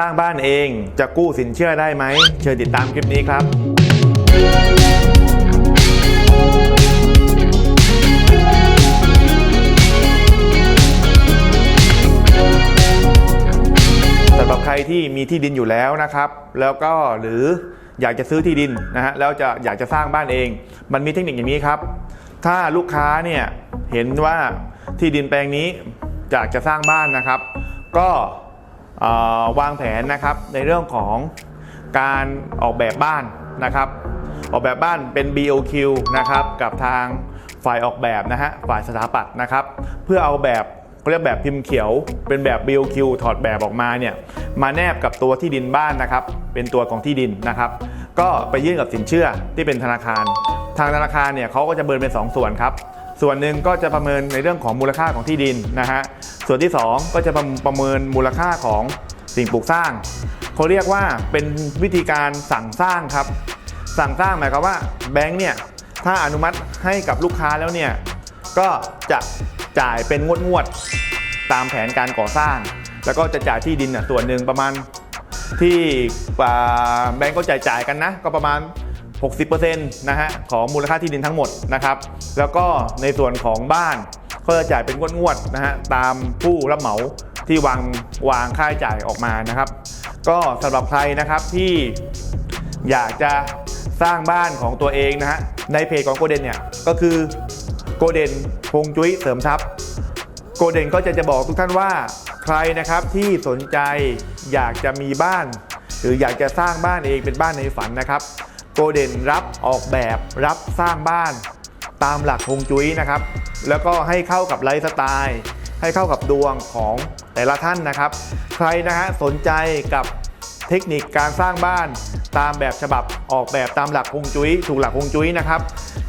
สร้างบ้านเองจะกู้สินเชื่อได้ไหม เชิญติดตามคลิปนี้ครับ สำหรับใครที่มีที่ดินอยู่แล้วนะครับ แล้วก็หรืออยากจะซื้อที่ดินนะฮะแล้วจะอยากจะสร้างบ้านเอง มันมีเทคนิคอย่างนี้ครับ ถ้าลูกค้าเนี่ยเห็นว่าที่ดินแปลงนี้อยากจะสร้างบ้านนะครับ ก็ วางแผนนะครับในเรื่องของการออกแบบบ้านนะครับ ออกแบบบ้านเป็น BOQ นะครับกับทางฝ่ายออกแบบนะฮะฝ่ายสถาปัตย์นะครับ เพื่อเอาแบบเขาเรียกแบบพิมพ์เขียว เป็นแบบ BOQ ถอดแบบออกมาเนี่ยมาแนบกับตัวที่ดินบ้านนะครับ เป็นตัวของที่ดินนะครับ ก็ไปยื่นกับสินเชื่อที่เป็นธนาคาร ทางธนาคารเนี่ยเขาก็จะเบิร์นเป็น 2 ส่วนครับ ส่วนหนึ่งก็จะประเมินในเรื่องของมูลค่าของที่ดินนะฮะส่วนที่ 2 ก็จะประประเมินมูลค่าของสิ่งปลูกสร้างเขาเรียกว่าเป็นวิธีการสั่งสร้างครับ สั่งสร้างหมายความว่าแบงค์เนี่ยถ้าอนุมัติให้กับลูกค้าแล้วเนี่ยก็จะจ่ายเป็นงวดงวดๆตามแผนการก่อสร้าง แล้วก็จะจ่ายที่ดินน่ะส่วนหนึ่งประมาณที่แบงค์ก็จ่ายจ่ายกันนะ ก็ประมาณ 60%นะฮะของมูลค่าที่ดินทั้งหมดนะครับแล้วก็ในส่วนของบ้านก็จะจ่ายเป็นงวดๆนะฮะตามผู้รับเหมาที่วางวางค่าใช้จ่ายออกมานะครับ ก็สำหรับใครนะครับที่อยากจะสร้างบ้านของตัวเองนะฮะในเพจของโกเดนเนี่ยก็คือโกเดนพงจุ้ยเสริมทรัพย์โกเดนก็จะจะบอกทุกท่านว่าใครนะครับที่สนใจอยากจะมีบ้าน หรืออยากจะสร้างบ้านเองเป็นบ้านในฝันนะครับ โกเดนรับออกแบบรับสร้างบ้าน ตามหลักฮวงจุ้ยนะครับ แล้วก็ให้เข้ากับไลฟ์สไตล์ให้เข้ากับดวงของแต่ละท่านนะครับ ใครนะฮะสนใจกับเทคนิคการสร้างบ้านตามแบบฉบับออกแบบตามหลักฮวงจุ้ยถูกหลักฮวงจุ้ยนะครับ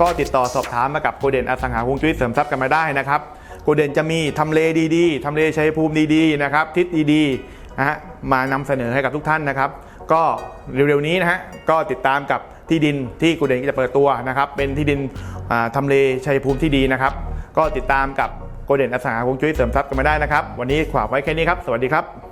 ก็ติดต่อสอบถามมากับโกเดนอสังหาฮวงจุ้ยเสริมทรัพย์กันมาได้นะครับโกเดนจะมีทำเลดีๆทำเลชัยภูมิดีๆนะครับทิศดีๆนะฮะมานำเสนอให้กับทุกท่านนะครับ ก็เร็วๆนี้นะฮะก็ติดตามกับ ที่ดินที่กูเดนจะเปิดตัวนะครับ เป็นที่ดินทำเลชัยภูมิที่ดีนะครับ ก็ติดตามกับโกเดนอสังหาคงจุ้ยเสริมทรัพย์กันมาได้นะครับ วันนี้ขวากไว้แค่นี้ครับ สวัสดีครับ